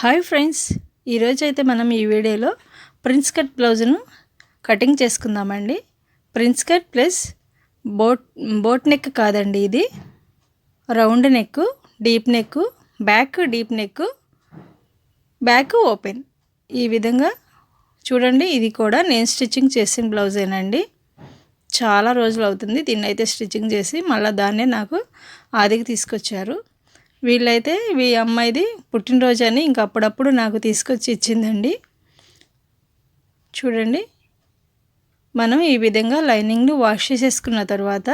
Hi friends ఈరోజు అయితే మనం ఈ వీడియోలో ప్రిన్స్ కట్ బ్లౌజ్ను కటింగ్ చేసుకుందామండి. Prince cut plus boat boat neck కాదండి ఇది. Round neck deep neck back deep neck back open. ఈ విధంగా చూడండి ఇది కూడా నేను స్టిచ్చింగ్ చేసిన బ్లౌజేనండి. చాలా రోజులు అవుతుంది దీన్ని అయితే స్టిచ్చింగ్ చేసి మళ్ళీ దాన్నే నాకు ఆదికి తీసుకొచ్చారు. వీళ్ళైతే ఈ అమ్మాయిది పుట్టినరోజు అని ఇంక అప్పుడప్పుడు నాకు తీసుకొచ్చి ఇచ్చిందండి. చూడండి. మనం ఈ విధంగా లైనింగ్ను వాష్ చేసేసుకున్న తర్వాత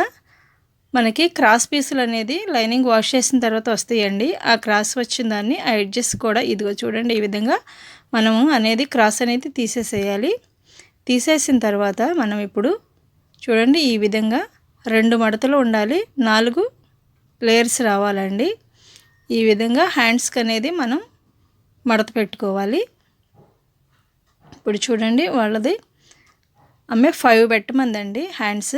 మనకి క్రాస్ పీసులు అనేది లైనింగ్ వాష్ చేసిన తర్వాత వస్తాయండి. ఆ క్రాస్ వచ్చిన దాన్ని ఆ ఎడ్జెస్ కూడా ఇదిగో చూడండి ఈ విధంగా మనము అనేది క్రాస్ అనేది తీసేసేయాలి. తీసేసిన తర్వాత మనం ఇప్పుడు చూడండి ఈ విధంగా రెండు మడతలు ఉండాలి. నాలుగు లేయర్స్ రావాలండి. ఈ విధంగా హ్యాండ్స్కి అనేది మనం మడత పెట్టుకోవాలి. ఇప్పుడు చూడండి వాళ్ళది అమ్మే ఫైవ్ పెట్టమందండి హ్యాండ్స్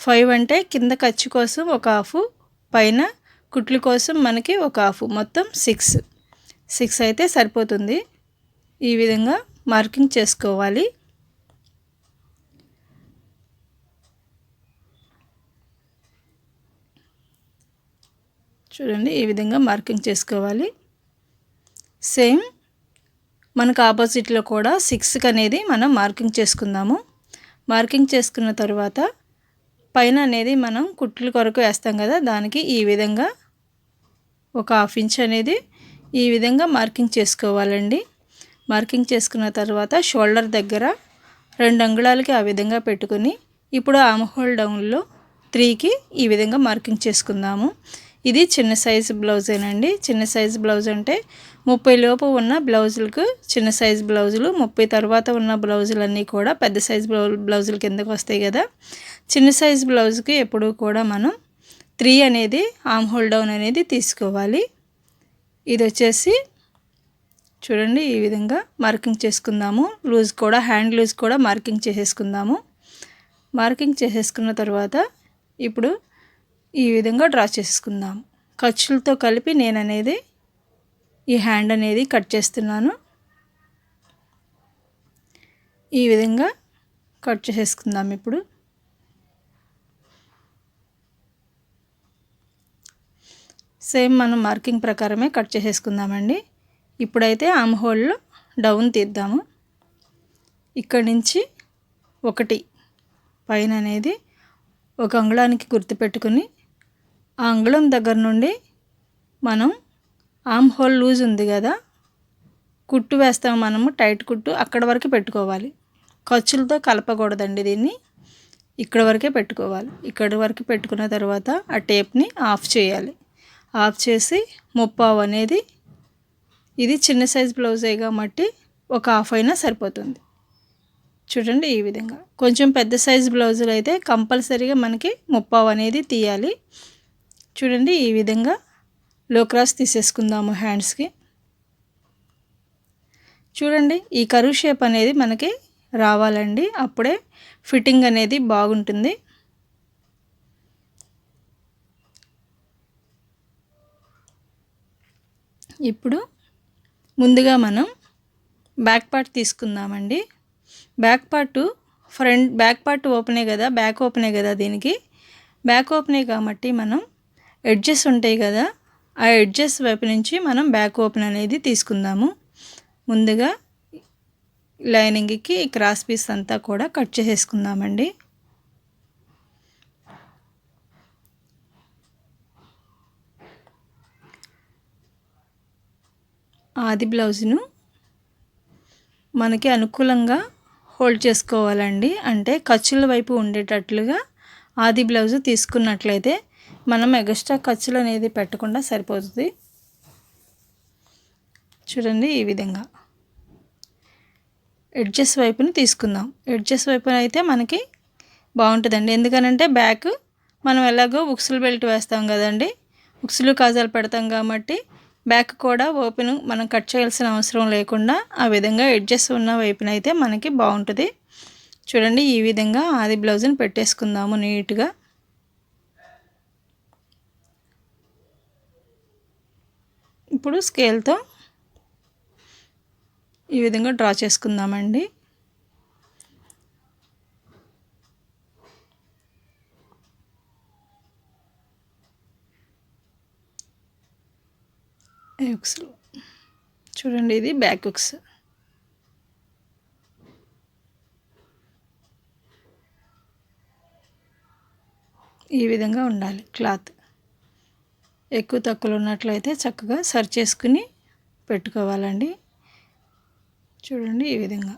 ఫైవ్ అంటే కింద ఖర్చు కోసం ఒక హాఫ్ పైన కుట్లు కోసం మనకి ఒక హాఫ్ మొత్తం సిక్స్ సిక్స్ అయితే సరిపోతుంది. ఈ విధంగా మార్కింగ్ చేసుకోవాలి. చూడండి ఈ విధంగా మార్కింగ్ చేసుకోవాలి. సేమ్ మనకు ఆపోజిట్లో కూడా సిక్స్కి అనేది మనం మార్కింగ్ చేసుకుందాము. మార్కింగ్ చేసుకున్న తర్వాత పైన అనేది మనం కుట్లు కొరకు వేస్తాం కదా దానికి ఈ విధంగా ఒక హాఫ్ ఇంచ్ అనేది ఈ విధంగా మార్కింగ్ చేసుకోవాలండి. మార్కింగ్ చేసుకున్న తర్వాత షోల్డర్ దగ్గర రెండు అంగుళాలకి ఆ విధంగా పెట్టుకుని ఇప్పుడు ఆమ్ హోల్ డౌన్లో త్రీకి ఈ విధంగా మార్కింగ్ చేసుకుందాము. ఇది చిన్న సైజు బ్లౌజేనండి. చిన్న సైజు బ్లౌజ్ అంటే ముప్పై లోపు ఉన్న బ్లౌజులకు చిన్న సైజు బ్లౌజులు ముప్పై తర్వాత ఉన్న బ్లౌజులన్నీ కూడా పెద్ద సైజు బ్లౌ బ్లౌజుల కిందకు వస్తాయి కదా. చిన్న సైజు బ్లౌజ్కి ఎప్పుడూ కూడా మనం త్రీ అనేది ఆమ్ హోల్ డౌన్ అనేది తీసుకోవాలి. ఇది వచ్చేసి చూడండి ఈ విధంగా మార్కింగ్ చేసుకుందాము. లూజ్ కూడా హ్యాండ్ లూజ్ కూడా మార్కింగ్ చేసేసుకుందాము. మార్కింగ్ చేసేసుకున్న తర్వాత ఇప్పుడు ఈ విధంగా డ్రా చేసుకుందాం. ఖర్చులతో కలిపి నేను అనేది ఈ హ్యాండ్ అనేది కట్ చేస్తున్నాను. ఈ విధంగా కట్ చేసేసుకుందాం ఇప్పుడు. సేమ్ మనం మార్కింగ్ ప్రకారమే కట్ చేసేసుకుందామండి. ఇప్పుడైతే ఆమ్ హోల్లో డౌన్ తీద్దాము. ఇక్కడి నుంచి ఒకటి పైన అనేది ఒక అంగుళానికి గుర్తుపెట్టుకుని ఆ అంగుళం దగ్గర నుండి మనం ఆమ్ హోల్ లూజ్ ఉంది కదా కుట్టు వేస్తాం మనము టైట్ కుట్టు అక్కడ వరకు పెట్టుకోవాలి. ఖర్చులతో కలపకూడదండి దీన్ని. ఇక్కడ వరకే పెట్టుకోవాలి. ఇక్కడ వరకు పెట్టుకున్న తర్వాత ఆ టేప్ని ఆఫ్ చేయాలి. ఆఫ్ చేసి ముప్పావు అనేది ఇది చిన్న సైజ్ బ్లౌజే కాబట్టి ఒక హాఫ్ అయినా సరిపోతుంది. చూడండి ఈ విధంగా. కొంచెం పెద్ద సైజ్ బ్లౌజులు అయితే కంపల్సరీగా మనకి ముప్పావు అనేది తీయాలి. చూడండి ఈ విధంగా లో క్రాస్ తీసేసుకుందాము హ్యాండ్స్కి. చూడండి ఈ కరువు షేప్ అనేది మనకి రావాలండి. అప్పుడే ఫిట్టింగ్ అనేది బాగుంటుంది. ఇప్పుడు ముందుగా మనం బ్యాక్ పార్ట్ తీసుకుందామండి. Back part front back part ఓపెనే కదా బ్యాక్ ఓపెనే కదా దీనికి. బ్యాక్ ఓపెనే కాబట్టి మనం ఎడ్జెస్ ఉంటాయి కదా ఆ ఎడ్జెస్ వైపు నుంచి మనం బ్యాక్ ఓపెన్ అనేది తీసుకుందాము. ముందుగా లైనింగ్కి క్రాస్ పీస్ అంతా కూడా కట్ చేసేసుకుందామండి. ఆది బ్లౌజ్ను మనకి అనుకూలంగా హోల్డ్ చేసుకోవాలండి. అంటే ఖర్చుల వైపు ఉండేటట్లుగా ఆది బ్లౌజ్ తీసుకున్నట్లయితే మనం ఎగస్ట్రా ఖర్చులు అనేది పెట్టకుండా సరిపోతుంది. చూడండి ఈ విధంగా. ఎడ్జెస్ వైపుని తీసుకుందాం. ఎడ్జెస్ వైపున అయితే మనకి బాగుంటుందండి. ఎందుకనంటే బ్యాక్ మనం ఎలాగో ఉక్సులు బెల్ట్ వేస్తాం కదండి. ఉక్సులు కాజాలు పెడతాం కాబట్టి బ్యాక్ కూడా ఓపెన్ మనం కట్ చేయాల్సిన అవసరం లేకుండా ఆ విధంగా ఎడ్జెస్ ఉన్న వైపున అయితే మనకి బాగుంటుంది. చూడండి ఈ విధంగా ఆది బ్లౌజ్ని పెట్టేసుకుందాము నీట్గా ఇప్పుడు స్కేల్తో ఈ విధంగా డ్రా చేసుకుందామండి. చూడండి ఇది బ్యాక్ హుక్స్ ఈ విధంగా ఉండాలి క్లాత్. ఎక్కువ తక్కువలు ఉన్నట్లయితే చక్కగా సరి చేసుకుని పెట్టుకోవాలండి. చూడండి ఈ విధంగా.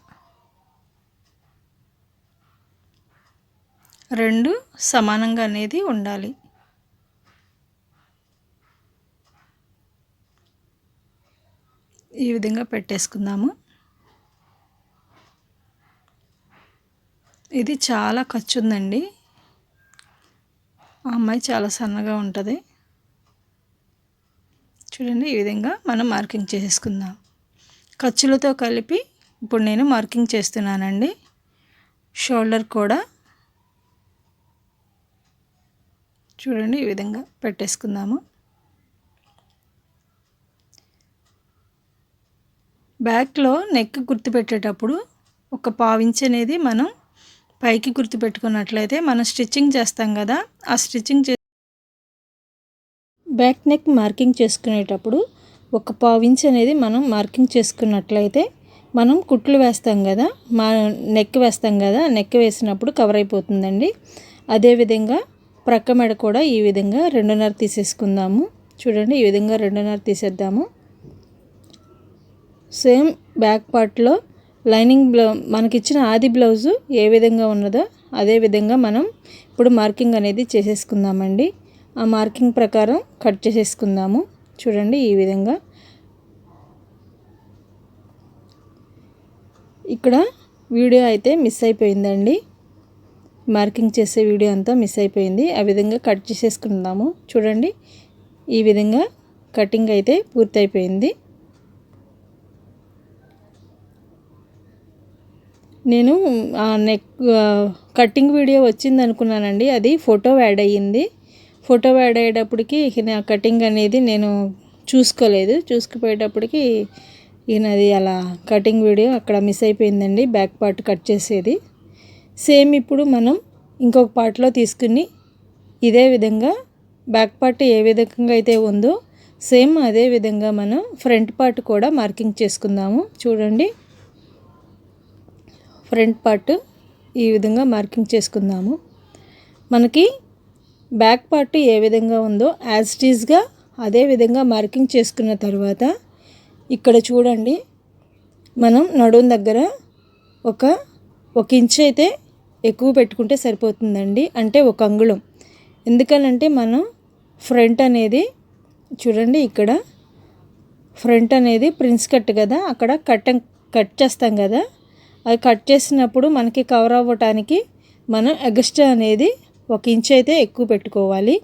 రెండు సమానంగా అనేది ఉండాలి. ఈ విధంగా పెట్టేసుకుందాము. ఇది చాలా ఖర్చు ఉందండి. ఆ అమ్మాయి చాలా సన్నగా ఉంటుంది. చూడండి ఈ విధంగా మనం మార్కింగ్ చేసుకుందాం. ఖర్చులతో కలిపి ఇప్పుడు నేను మార్కింగ్ చేస్తున్నానండి. షోల్డర్ కూడా చూడండి ఈ విధంగా పెట్టేసుకుందాము. బ్యాక్లో నెక్ గుర్తుపెట్టేటప్పుడు ఒక పావించి అనేది మనం పైకి గుర్తుపెట్టుకున్నట్లయితే మనం స్టిచ్చింగ్ చేస్తాం కదా ఆ స్టిచ్చింగ్ చే బ్యాక్ నెక్ మార్కింగ్ చేసుకునేటప్పుడు ఒక పావించి అనేది మనం మార్కింగ్ చేసుకున్నట్లయితే మనం కుట్లు వేస్తాం కదా మా నెక్ వేస్తాం కదా నెక్ వేసినప్పుడు కవర్ అయిపోతుందండి. అదేవిధంగా ప్రక్క మెడ కూడా ఈ విధంగా రెండున్నర తీసేసుకుందాము. చూడండి ఈ విధంగా రెండున్నర తీసేద్దాము. సేమ్ బ్యాక్ పార్ట్లో లైనింగ్ బ్లౌ మనకిచ్చిన ఆది బ్లౌజు ఏ విధంగా ఉన్నదో అదే విధంగా మనం ఇప్పుడు మార్కింగ్ అనేది చేసేసుకుందామండి. ఆ మార్కింగ్ ప్రకారం కట్ చేసేసుకుందాము. చూడండి ఈ విధంగా. ఇక్కడ వీడియో అయితే మిస్ అయిపోయిందండి. మార్కింగ్ చేసే వీడియో అంతా మిస్ అయిపోయింది. ఆ విధంగా కట్ చేసేసుకుందాము. చూడండి ఈ విధంగా కటింగ్ అయితే పూర్తయిపోయింది. నేను నెక్ కటింగ్ వీడియో వచ్చింది అనుకున్నానండి అది ఫోటో యాడ్ అయ్యింది. ఫోటో పడేటప్పటికి అయ్యేటప్పటికి నా కటింగ్ అనేది నేను చూసుకోలేదు. చూసుకుపోయేటప్పటికి ఈయనది అలా కటింగ్ వీడియో అక్కడ మిస్ అయిపోయిందండి బ్యాక్ పార్ట్ కట్ చేసేది. సేమ్ ఇప్పుడు మనం ఇంకొక పార్ట్లో తీసుకుని ఇదే విధంగా బ్యాక్ పార్ట్ ఏ విధంగా అయితే ఉందో సేమ్ అదే విధంగా మనం ఫ్రంట్ పార్ట్ కూడా మార్కింగ్ చేసుకుందాము. చూడండి. ఫ్రంట్ పార్ట్ ఈ విధంగా మార్కింగ్ చేసుకుందాము. మనకి బ్యాక్ పార్ట్ ఏ విధంగా ఉందో యాజ్ టీజ్గా అదే విధంగా మార్కింగ్ చేసుకున్న తర్వాత ఇక్కడ చూడండి మనం నడుం దగ్గర ఒక ఒక ఇంచ్ అయితే ఎక్కువ పెట్టుకుంటే సరిపోతుందండి అంటే ఒక అంగుళం. ఎందుకనంటే మనం ఫ్రంట్ అనేది చూడండి ఇక్కడ ఫ్రంట్ అనేది ప్రిన్స్ కట్ కదా అక్కడ కట్ కట్ చేస్తాం కదా అది కట్ చేసినప్పుడు మనకి కవర్ అవ్వటానికి మనం ఎగస్ట్రా అనేది ఒక ఇంచ్ అయితే ఎక్కువ పెట్టుకోవాలి.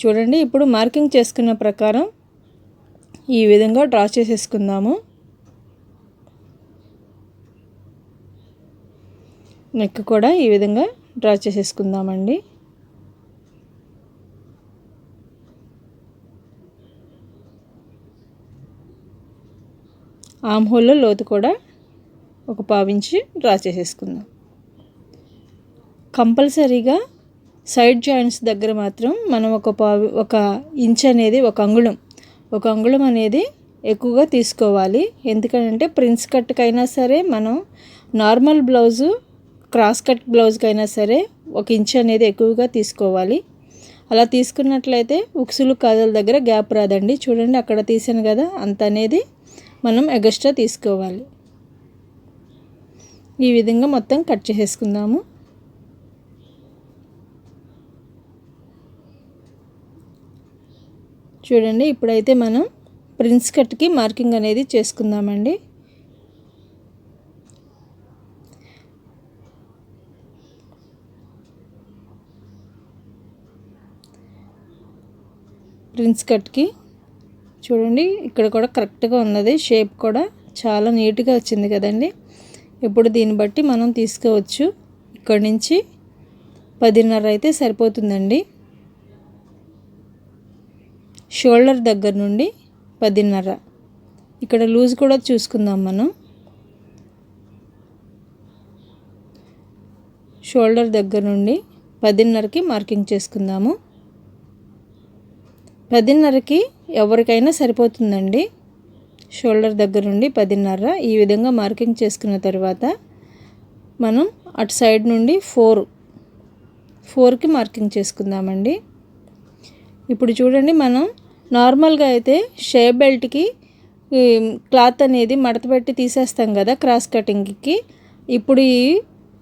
చూడండి ఇప్పుడు మార్కింగ్ చేసుకున్న ప్రకారం ఈ విధంగా డ్రా చేసేసుకుందాము. నెక్ కూడా ఈ విధంగా డ్రా చేసేసుకుందామండి. ఆమ్ హోల్లో లోతు కూడా ఒక పావించి డ్రా చేసేసుకుందాం. కంపల్సరీగా సైడ్ జాయింట్స్ దగ్గర మాత్రం మనం ఒక పావు ఒక ఇంచ్ అనేది ఒక అంగుళం. ఒక అంగుళం అనేది ఎక్కువగా తీసుకోవాలి. ఎందుకంటే ప్రిన్స్ కట్కైనా సరే మనం నార్మల్ బ్లౌజు క్రాస్ కట్ బ్లౌజ్కైనా సరే ఒక ఇంచ్ అనేది ఎక్కువగా తీసుకోవాలి. అలా తీసుకున్నట్లయితే ఉక్సులు కాజల దగ్గర గ్యాప్ రాదండి. చూడండి అక్కడ తీసాను కదా అంత అనేది మనం ఎగస్ట్రా తీసుకోవాలి. ఈ విధంగా మొత్తం కట్ చేసేసుకుందాము. చూడండి ఇప్పుడైతే మనం ప్రిన్స్ కట్కి మార్కింగ్ అనేది చేసుకుందామండి. ప్రిన్స్ కట్కి. చూడండి ఇక్కడ కూడా కరెక్ట్గా ఉన్నది. షేప్ కూడా చాలా నీట్గా వచ్చింది కదండి. ఇప్పుడు దీన్ని బట్టి మనం తీసుకోవచ్చు. ఇక్కడి నుంచి పదిన్నర అయితే సరిపోతుందండి. షోల్డర్ దగ్గర నుండి పదిన్నర. ఇక్కడ లూజ్ కూడా చూసుకుందాం మనం. షోల్డర్ దగ్గర నుండి పదిన్నరకి మార్కింగ్ చేసుకుందాము. పదిన్నరకి ఎవరికైనా సరిపోతుందండి. షోల్డర్ దగ్గర నుండి పదిన్నర ఈ విధంగా మార్కింగ్ చేసుకున్న తర్వాత మనం అటు సైడ్ నుండి ఫోర్ ఫోర్కి మార్కింగ్ చేసుకుందామండి. ఇప్పుడు చూడండి మనం నార్మల్గా అయితే షేప్ బెల్ట్కి క్లాత్ అనేది మడత పెట్టి తీసేస్తాం కదా క్రాస్ కటింగ్కి. ఇప్పుడు ఈ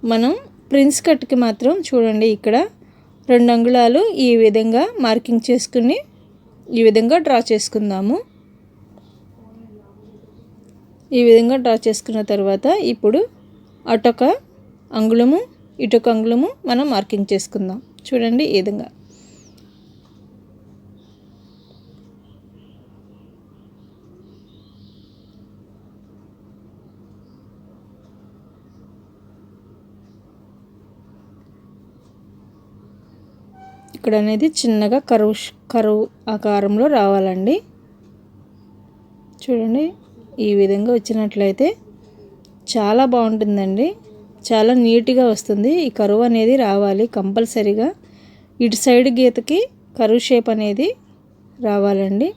మనం ప్రిన్స్ కట్కి మాత్రం చూడండి ఇక్కడ రెండు అంగుళాలు ఈ విధంగా మార్కింగ్ చేసుకుని ఈ విధంగా డ్రా చేసుకుందాము. ఈ విధంగా డ్రా చేసుకున్న తర్వాత ఇప్పుడు అటొక అంగుళము ఇటొక అంగుళము మనం మార్కింగ్ చేసుకుందాం. చూడండి ఈ విధంగా. ఇక్కడ అనేది చిన్నగా కరువు కరువు ఆకారంలో రావాలండి. చూడండి ఈ విధంగా వచ్చినట్లయితే చాలా బాగుంటుందండి. చాలా నీట్గా వస్తుంది. ఈ కరువు అనేది రావాలి కంపల్సరీగా. ఇటు సైడ్ గీతకి కరువు షేప్ అనేది రావాలండి.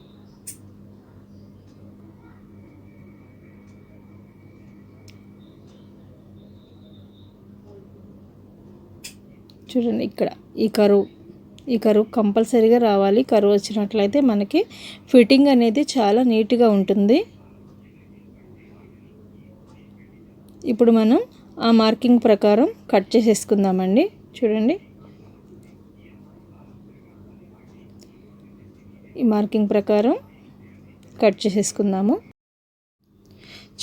చూడండి ఇక్కడ ఈ కరువు ఈ కరువు కంపల్సరీగా రావాలి. కరువు వచ్చినట్లయితే మనకి ఫిట్టింగ్ అనేది చాలా నీట్గా ఉంటుంది. ఇప్పుడు మనం ఆ మార్కింగ్ ప్రకారం కట్ చేసేసుకుందామండి. చూడండి. ఈ మార్కింగ్ ప్రకారం కట్ చేసేసుకుందాము.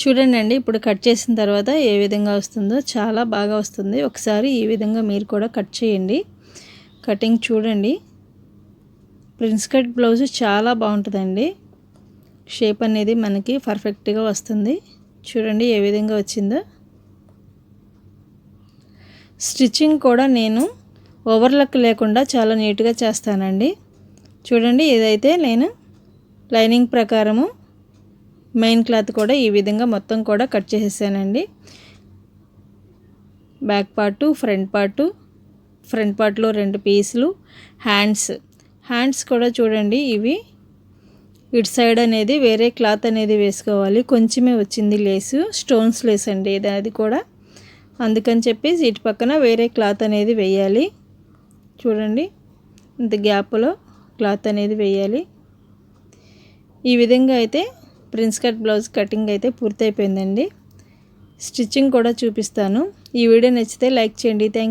చూడండి అండి ఇప్పుడు కట్ చేసిన తర్వాత ఏ విధంగా వస్తుందో చాలా బాగా వస్తుంది. ఒకసారి ఈ విధంగా మీరు కూడా కట్ చేయండి. కటింగ్ చూడండి. ప్రిన్స్ కట్ బ్లౌజ్ చాలా బాగుంటుందండి. షేప్ అనేది మనకి పర్ఫెక్ట్గా వస్తుంది. చూడండి ఏ విధంగా వచ్చిందో. స్టిచ్చింగ్ కూడా నేను ఓవర్లక్ లేకుండా చాలా నీట్గా చేస్తానండి. చూడండి ఇదైతే నేను లైనింగ్ ప్రకారము మెయిన్ క్లాత్ కూడా ఈ విధంగా మొత్తం కూడా కట్ చేసేసానండి. Back part front part front పార్ట్లో రెండు పీసులు హ్యాండ్స్. హ్యాండ్స్ కూడా చూడండి ఇవి ఇటు సైడ్ అనేది వేరే క్లాత్ అనేది వేసుకోవాలి. కొంచెమే వచ్చింది లేసు స్టోన్స్ లేస్ అండి అది కూడా. అందుకని చెప్పేసి ఇటు పక్కన వేరే క్లాత్ అనేది వేయాలి. చూడండి ఇంత గ్యాప్లో క్లాత్ అనేది వేయాలి. ఈ విధంగా అయితే ప్రిన్స్ కట్ బ్లౌజ్ కటింగ్ అయితే పూర్తయిపోయిందండి. స్టిచ్చింగ్ కూడా చూపిస్తాను. ఈ వీడియో నచ్చితే లైక్ చేయండి. థ్యాంక్